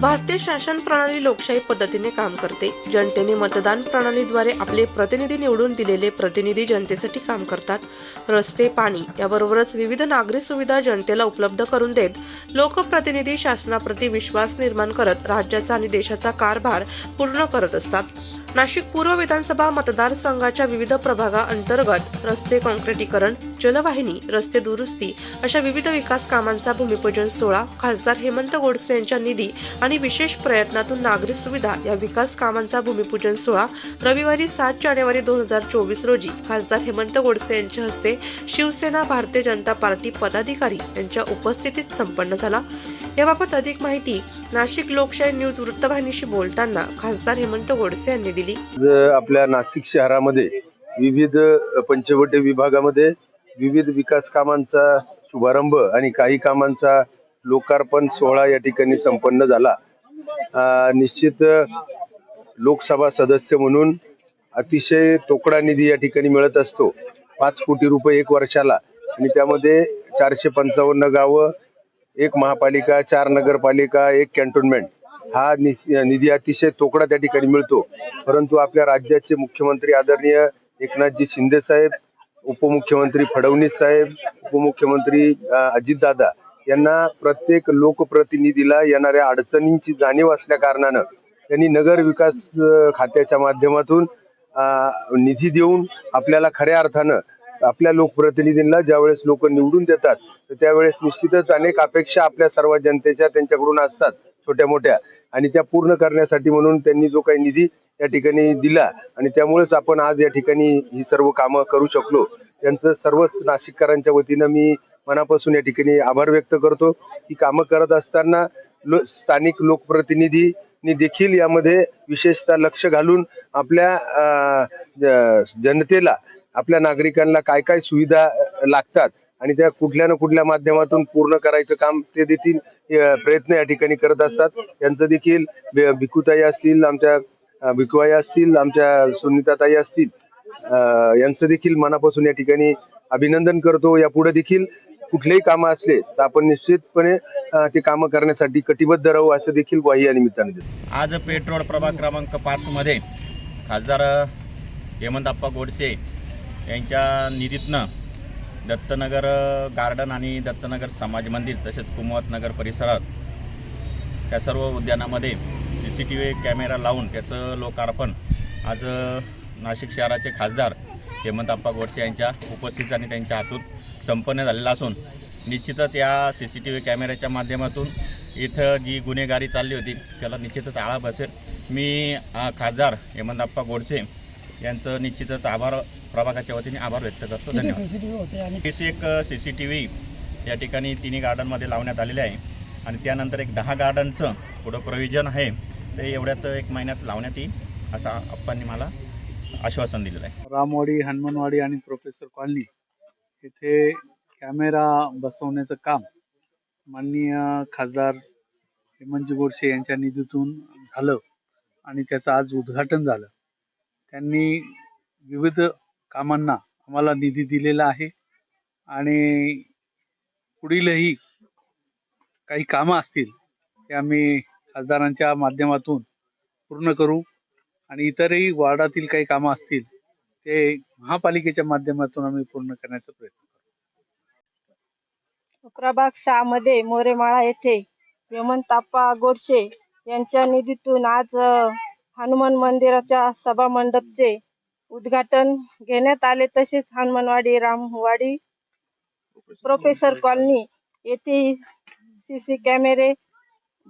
भारतीय शासन प्रणाली लोकशाही पद्धतीने काम करते. जनतेने मतदान प्रणालीद्वारे आपले प्रतिनिधी निवडून दिलेले प्रतिनिधी जनतेसाठी काम करतात. रस्ते पाणी याबरोबरच विविध नागरी सुविधा जनतेला उपलब्ध करून देत लोकप्रतिनिधी शासनाप्रती विश्वास निर्माण करत राज्याचा आणि देशाचा कारभार पूर्ण करत असतात. नाशिक पूर्व विधानसभा मतदारसंघाच्या विविध प्रभागा अंतर्गत रस्ते काँक्रिटीकरण जलवाहिनी रस्ते दुरुस्ती अशा विविध विकास कामांचा भूमिपूजन सोहळा खासदार हेमंत गोडसे यांच्या निधी आणि विशेष प्रयत्नातून नागरी सुविधा या विकास कामांचा भूमिपूजन सोहळा रविवारी सात जानेवारी दोन हजार चोवीस रोजी खासदार हेमंत गोडसे यांच्या हस्ते शिवसेना भारतीय जनता पार्टी पदाधिकारी यांच्या उपस्थितीत संपन्न झाला. याबाबत अधिक माहिती नाशिक लोकशाही न्यूज वृत्तवाहिनीशी बोलताना खासदार हेमंत गोडसे यांनी दिली. आपल्या नाशिक शहरामध्ये विविध पंचवटी विभागामध्ये विविध विकास कामांचा शुभारंभ आणि काही कामांचा लोकार्पण सोहळा या ठिकाणी संपन्न झाला. निश्चित लोकसभा सदस्य म्हणून अतिशय तोकडा निधी या ठिकाणी मिळत असतो. पाच कोटी रुपये एक वर्षाला आणि त्यामध्ये चारशे पंचावन्न गावं एक महापालिका चार नगरपालिका एक कॅन्टोन्मेंट. हा नि- निधी अतिशय तोकडा त्या ठिकाणी मिळतो. परंतु आपल्या राज्याचे मुख्यमंत्री आदरणीय एकनाथजी शिंदे साहेब उपमुख्यमंत्री फडणवीस साहेब उपमुख्यमंत्री अजितदादा यांना प्रत्येक लोकप्रतिनिधीला येणाऱ्या अडचणींची जाणीव असल्या कारणानं त्यांनी नगर विकास खात्याच्या माध्यमातून निधी देऊन आपल्याला खऱ्या अर्थानं आपल्या लोकप्रतिनिधींना ज्यावेळेस लोक निवडून देतात तर त्यावेळेस निश्चितच अनेक अपेक्षा आपल्या सर्व जनतेच्या त्यांच्याकडून असतात छोट्या मोठ्या आणि त्या पूर्ण करण्यासाठी म्हणून त्यांनी जो काही निधी या ठिकाणी दिला आणि त्यामुळेच आपण आज या ठिकाणी ही सर्व कामं करू शकलो. त्यांचं सर्वच नाशिककरांच्या वतीनं मी मनापासून या ठिकाणी आभार व्यक्त करतो ही कामं करत असताना लो स्थानिक लोकप्रतिनिधीनी देखील यामध्ये विशेषतः लक्ष घालून आपल्या ज- जनतेला आपल्या नागरिकांना काय काय सुविधा लागतात आणि त्या कुठल्या ना कुठल्या माध्यमातून पूर्ण करायचं काम ते देखील प्रयत्न या ठिकाणी करत असतात. त्यांचं देखील भिकुताई असतील आमच्या अं, भिकुआई असतील आमच्या सुनीताताई असतील यांचं देखील मनापासून या ठिकाणी अभिनंदन करतो. यापुढे देखील कुठलेही कामं असले तर आपण निश्चितपणे ते कामं करण्यासाठी कटिबद्ध राहू असं देखील ग्वाही या निमित्ताने आज पेट्रोल प्रभाग क्रमांक पाचमध्ये खासदार हेमंतप्पा गोडसे यांच्या निधीतनं दत्तनगर गार्डन आणि दत्तनगर समाज मंदिर तसेच कुमवत नगर परिसरात त्या सर्व उद्यानामध्ये C C T V camera लावून त्याचं लोकार्पण आज नाशिक शहराचे खासदार हेमंतप्पा गोडसे यांच्या उपस्थित आणि त्यांच्या हातून संपन्न झालेला असून निश्चितच या सी सी टी व्ही कॅमेऱ्याच्या माध्यमातून इथं जी गुन्हेगारी चालली होती त्याला निश्चितच आळा बसेल. मी खासदार खासदार हेमंतप्पा गोडसे यांचं निश्चितच आभार प्रभागाच्या वतीने आभार व्यक्त करतो. धन्यवाद. सीसीटीव्ही होते आणि तीस एक सी सी टी व्ही या ठिकाणी तिन्ही गार्डनमध्ये लावण्यात आलेले आहे. आणि त्यानंतर एक दहा गार्डनचं पुढं प्रोव्हिजन आहे. ते एवढ्यात एक महिन्यात लावण्यात येईल असं आप्पांनी मला आश्वासन दिलेलं आहे. रामवाडी हनुमानवाडी आणि प्रोफेसर कॉलनी इथे कॅमेरा बसवण्याचं काम माननीय खासदार हेमंतजी गोडसे यांच्या निधीतून झालं आणि त्याचं आज उद्घाटन झालं. त्यांनी विविध कामांना आम्हाला निधी दिलेला आहे. आणि पुढीलही काही कामं असतील ते आम्ही खासदारांच्या माध्यमातून पूर्ण करू. आणि इतरही वार्डातील काही कामं असतील ते महापालिकेच्या माध्यमातून आम्ही पूर्ण करण्याचा प्रयत्न करू. प्रभाग सहा मध्ये मोरेमाळा येथे हेमंताप्पा गोडसे यांच्या निधीतून आज हनुमान मंदिराच्या सभा मंडपचे उद्घाटन घेण्यात आले. तसेच हनुमानवाडी रामवाडी प्रोफेसर कॉलनी येथे सी सी कॅमेरे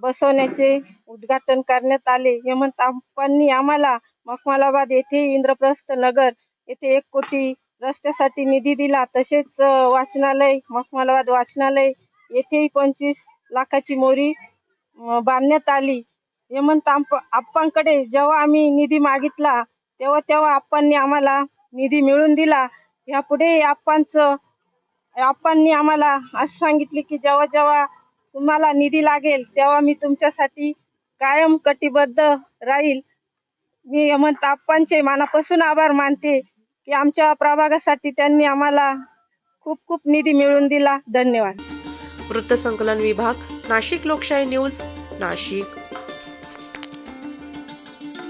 बसवण्याचे उद्घाटन करण्यात आले. हेमंताप्पांनी आम्हाला मखमालाबाद येथे इंद्रप्रस्थ नगर येथे एक कोटी रस्त्यासाठी निधी दिला. तसेच वाचनालय मखमालाबाद वाचनालय येथेही पंचवीस लाखाची मोरी बांधण्यात आली. हेमंत आप्पांकडे जेव्हा आम्ही निधी मागितला तेव्हा तेव्हा आप्पांनी आम्हाला निधी मिळून दिला. यापुढे आप्पांचं आप्पांनी आम्हाला असं सांगितले की जेव्हा जेव्हा तुम्हाला निधी लागेल तेव्हा मी तुमच्यासाठी कायम कटिबद्ध राहील. मी हेमंत आप्पांचे मनापासून आभार मानते की आमच्या प्रभागासाठी त्यांनी आम्हाला खूप खूप निधी मिळवून दिला. धन्यवाद. वृत्तसंकलन विभाग नाशिक लोकशाही न्यूज नाशिक.